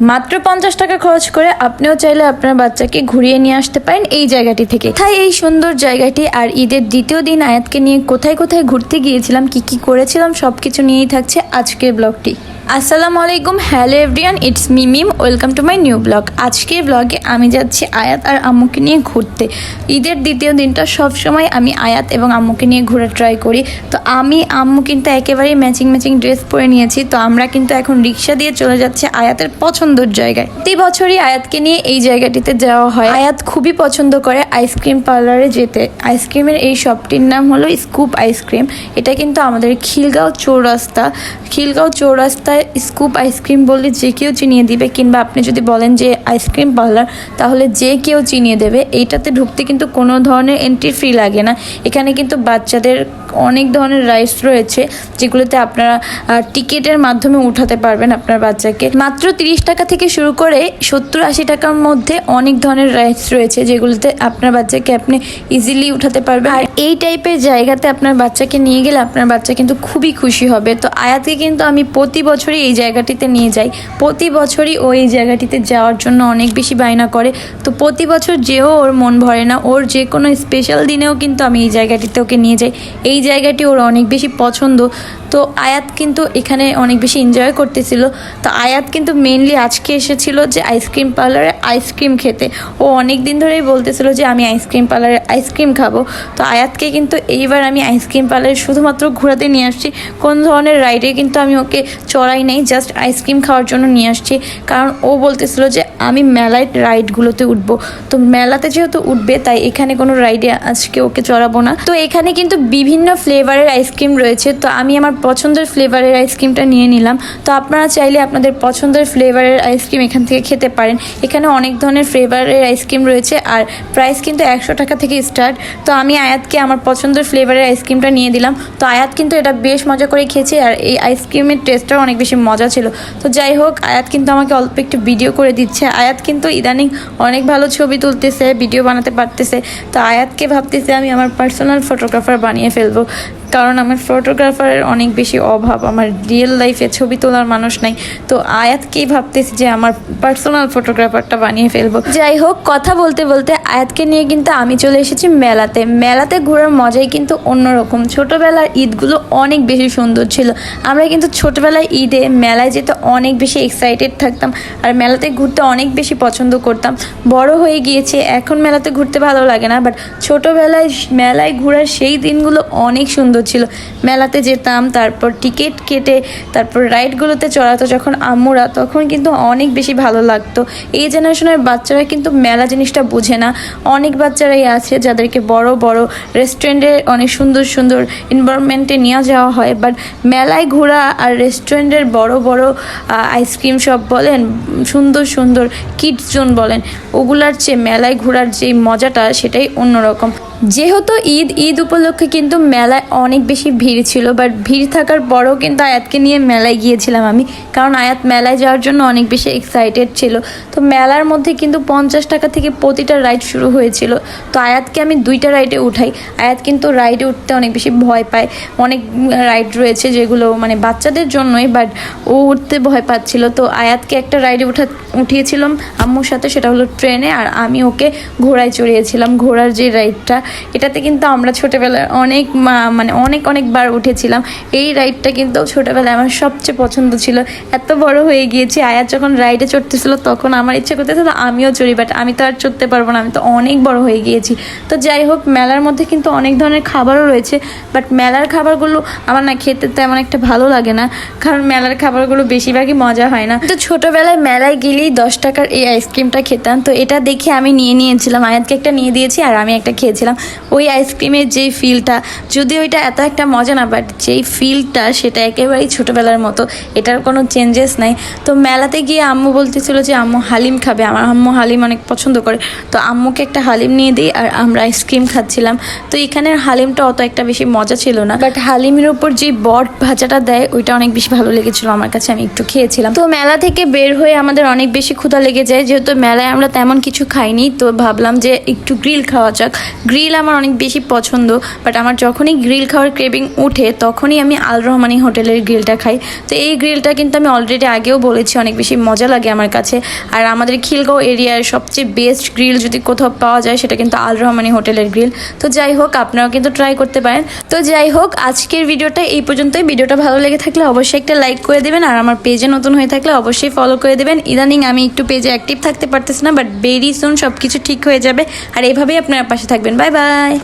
মাত্র পঞ্চাশ টাকা খরচ করে আপনিও চাইলে আপনার বাচ্চাকে ঘুরিয়ে নিয়ে আসতে পারেন এই জায়গাটি থেকে। তাই এই সুন্দর জায়গাটি আর ঈদের দ্বিতীয় দিন আয়াতকে নিয়ে কোথায় কোথায় ঘুরতে গিয়েছিলাম, কি কি করেছিলাম সব কিছু নিয়েই থাকছে আজকের ব্লগটি। আসসালামু আলাইকুম, hello everyone it's me Mim, welcome to my new blog. আজকে ব্লগে আমি যাচ্ছি আয়াত আর আম্মুকে নিয়ে ঘুরতে। ঈদের দ্বিতীয় দিনটা সব সময় আমি আয়াত এবং আম্মুকে নিয়ে ঘোরা ট্রাই করি। তো আমি, আম্মু কিন্তু একেবারেই ম্যাচিং ম্যাচিং ড্রেস পরে নিয়েছি। তো আমরা কিন্তু এখন রিক্সা দিয়ে চলে যাচ্ছি আয়াতের পছন্দের জায়গায়। প্রতি বছরই আয়াতকে নিয়ে এই জায়গাটিতে যাওয়া হয়। আয়াত খুবই পছন্দ করে আইসক্রিম পার্লারে যেতে। আইসক্রিমের এই শপটির নাম হলো স্কুপ আইসক্রিম এটা কিন্তু আমাদের খিলগাঁও চৌরাস্তা। খিলগাঁও চৌরাস্তায় স্কুপ আইসক্রিম বললে যে কেউ চিনিয়ে দিবে কিংবা আপনি যদি বলেন যে আইসক্রিম পার্লার, তাহলে যে কেউ চিনিয়ে দেবে। এইটাতে ঢুকতে কিন্তু কোনো ধরনের এন্ট্রি ফি লাগে না। এখানে কিন্তু বাচ্চাদের অনেক ধরনের রাইস রয়েছে, যেগুলোতে আপনারা টিকিটের মাধ্যমে উঠাতে পারবেন আপনার বাচ্চাকে। মাত্র তিরিশ টাকা থেকে শুরু করে সত্তর আশি টাকার মধ্যে অনেক ধরনের রাইস রয়েছে, যেগুলোতে আপনার বাচ্চাকে আপনি ইজিলি উঠাতে পারবেন। আর এই টাইপের জায়গাতে আপনার বাচ্চাকে নিয়ে গেলে আপনার বাচ্চা কিন্তু খুবই খুশি হবে। তো আয়াতকে কিন্তু আমি প্রতি বছরই এই জায়গাটিতে নিয়ে যাই। প্রতি বছরই ও এই জায়গাটিতে যাওয়ার জন্য অনেক বেশি বায়না করে। তো প্রতি বছর যেও ওর মন ভরে না, ওর যে কোনো স্পেশাল দিনেও কিন্তু আমি এই জায়গাটিতে ওকে নিয়ে যাই। এই জায়গাটি ওর অনেক বেশি পছন্দ। তো আয়াত কিন্তু এখানে অনেক বেশি এনজয় করতেছিল। তো আয়াত কিন্তু মেনলি আজকে এসেছিল যে আইসক্রিম পার্লারে আইসক্রিম খেতে। ও অনেক দিন ধরেই বলতেছিল যে আমি আইসক্রিম পার্লারে আইসক্রিম খাব। তো আয়াতকে কিন্তু এইবার আমি আইসক্রিম পার্লারে শুধুমাত্র ঘোরাতে নিয়ে আসছি। কোন ধরনের রাইডে কিন্তু আমি ওকে চড়াই নেই জাস্ট আইসক্রিম খাওয়ার জন্য নিয়ে আসছি। কারণ ও বলতেছিল যে আমি মেলায় রাইডগুলোতে উঠবো। তো মেলাতে যেহেতু উঠবে, তাই এখানে কোনো রাইডে আজকে ওকে চড়াবো না। তো এখানে কিন্তু বিভিন্ন ফ্লেভারের আইসক্রিম রয়েছে। তো আমি আমার পছন্দের ফ্লেভারের আইসক্রিমটা নিয়ে নিলাম। তো আপনারা চাইলে আপনাদের পছন্দের ফ্লেভারের আইসক্রিম এখান থেকে খেতে পারেন। এখানে অনেক ধরনের ফ্লেভারের আইসক্রিম রয়েছে, আর প্রাইস কিন্তু একশো টাকা থেকে স্টার্ট। তো আমি আয়াতকে আমার পছন্দের ফ্লেভারের আইসক্রিমটা নিয়ে দিলাম। তো আয়াত কিন্তু এটা বেশ মজা করে খেয়েছে, আর এই আইসক্রিমের টেস্টটাও অনেক বেশি মজা ছিল। তো যাই হোক, আয়াত কিন্তু আমাকে অল্প একটু ভিডিও করে দিচ্ছে। আয়াত কিন্তু ইদানিং অনেক ভালো ছবি তুলতেছে ভিডিও বানাতে পারতেছে। তো আয়াতকে ভাবতেছে আমি আমার পার্সোনাল ফটোগ্রাফার বানিয়ে ফেলব। কারণ আমার ফটোগ্রাফারের অনেক বেশি অভাব, আমার রিয়েল লাইফে ছবি তোলার মানুষ নাই। তো আয়াতকেই ভাবতেছি যে আমার পার্সোনাল ফটোগ্রাফারটা বানিয়ে ফেলব। যাই হোক, কথা বলতে বলতে আয়াতকে নিয়ে কিন্তু আমি চলে এসেছি মেলাতে। মেলাতে ঘোরার মজাই কিন্তু অন্যরকম। ছোটোবেলার ঈদগুলো অনেক বেশি সুন্দর ছিল। আমরা কিন্তু ছোটোবেলায় ঈদে মেলায় যেতে অনেক বেশি এক্সাইটেড থাকতাম আর মেলাতে ঘুরতে অনেক বেশি পছন্দ করতাম। বড় হয়ে গিয়েছে, এখন মেলাতে ঘুরতে ভালো লাগে না বাট ছোটোবেলায় মেলায় ঘোরার সেই দিনগুলো অনেক সুন্দর ছিল। মেলাতে যেতাম, তারপর টিকিট কেটে, তারপর রাইডগুলোতে চড়াতো যখন আম্মুরা, তখন কিন্তু অনেক বেশি ভালো লাগতো। এই জেনারেশনের বাচ্চারা কিন্তু মেলা জিনিসটা বুঝে না। অনেক বাচ্চারাই আছে যাদেরকে বড় বড় রেস্টুরেন্টে অনেক সুন্দর সুন্দর এনভায়রনমেন্টে নিয়ে যাওয়া হয়। বাট মেলায় ঘোরা আর রেস্টুরেন্টের বড় বড় আইসক্রিম শপ বলেন, সুন্দর সুন্দর কিডস জোন বলেন, ওগুলার চেয়ে মেলায় ঘোরার যে মজাটা, সেটাই অন্যরকম। যেহেতু ঈদ ঈদ উপলক্ষে কিন্তু মেলায় অনেক বেশি ভিড় ছিল বাট ভিড় থাকার পরেও কিন্তু আয়াতকে নিয়ে মেলায় গিয়েছিলাম আমি, কারণ আয়াত মেলায় যাওয়ার জন্য অনেক বেশি এক্সাইটেড ছিল। তো মেলার মধ্যে কিন্তু পঞ্চাশ টাকা থেকে প্রতিটা রাইড শুরু হয়েছিল। তো আয়াতকে আমি দুইটা রাইডে উঠাই। আয়াত কিন্তু রাইডে উঠতে অনেক বেশি ভয় পায়। অনেক রাইড রয়েছে যেগুলো মানে বাচ্চাদের জন্যই বাট ও উঠতে ভয় পাচ্ছিল। তো আয়াতকে একটা রাইডে উঠা, উঠিয়েছিলাম আম্মুর সাথে, সেটা হলো ট্রেনে, আর আমি ওকে ঘোড়ায় চড়িয়েছিলাম। ঘোড়ার যে রাইডটা এটাতে কিন্তু আমরা ছোটোবেলায় অনেক মানে অনেক অনেকবার উঠেছিলাম। এই রাইডটা কিন্তু ছোটোবেলায় আমার সবচেয়ে পছন্দ ছিল। এত বড় হয়ে গিয়েছি, আয়াত যখন রাইডে চড়তেছিল তখন আমার ইচ্ছে করতেছিল আমিও চড়ি বাট আমি তো আর চড়তে পারব না, আমি তো অনেক বড় হয়ে গিয়েছি। তো যাই হোক, মেলার মধ্যে কিন্তু অনেক ধরনের খাবারও রয়েছে বাট মেলার খাবারগুলো আমার না খেতে তেমন একটা ভালো লাগে না, কারণ মেলার খাবারগুলো বেশিরভাগই মজা হয় না। তো ছোটোবেলায় মেলায় গেলেই দশ টাকার এই আইসক্রিমটা খেতাম, তো এটা দেখে আমি নিয়ে নিয়েছিলাম, আয়াতকে একটা নিয়ে দিয়েছি আর আমি একটা খেয়েছিলাম। ওই আইসক্রিমের যেই ফিলটা যদি ওইটা এত একটা মজা না বাট যেই ফিলটা সেটা একেবারেই ছোটোবেলার মতো, এটার কোনো চেঞ্জেস নাই। তো মেলাতে গিয়ে আম্মু বলতেছিল যে, আম্মু, হালিম খাবে। আমার আম্মু হালিম অনেক পছন্দ করে। তো আম্মুকে একটা হালিম নিয়ে দিই আর আমরা আইসক্রিম খাচ্ছিলাম। তো এখানের হালিমটা অত একটা বেশি মজা ছিল না। বাট হালিমের উপর যে বট ভাজাটা দেয়, ওইটা অনেক বেশি ভালো লেগেছিল আমার কাছে, আমি একটু খেয়েছিলাম। তো মেলা থেকে বের হয়ে আমাদের অনেক বেশি ক্ষুধা লেগে যায়। যেহেতু মেলায় আমরা তেমন কিছু খাইনি, তো ভাবলাম যে একটু গ্রিল খাওয়া যাক। গ্রিল গ্রিল আমার অনেক বেশি পছন্দ বাট আমার যখনই গ্রিল খাওয়ার ক্রেভিং উঠে, তখনই আমি আল রহমানি হোটেলের গ্রিলটা খাই। তো এই গ্রিলটা কিন্তু আমি অলরেডি আগেও বলেছি, অনেক বেশি মজা লাগে আমার কাছে। আর আমাদের খিলগাঁও এরিয়ার সবচেয়ে বেস্ট গ্রিল যদি কোথাও পাওয়া যায়, সেটা কিন্তু আল রহমানি হোটেলের গ্রিল তো যাই হোক, আপনারাও কিন্তু ট্রাই করতে পারেন। তো যাই হোক, আজকের ভিডিওটা এই পর্যন্তই। ভিডিওটা ভালো লেগে থাকলে অবশ্যই একটা লাইক করে দেবেন, আর আমার পেজে নতুন হয়ে থাকলে অবশ্যই ফলো করে দেবেন। ইদানিং আমি একটু পেজে অ্যাক্টিভ থাকতে পারতেছি না বাট বেরি সুন সব কিছু ঠিক হয়ে যাবে। আর এভাবেই আপনারা পাশে থাকবেন। Bye Bye.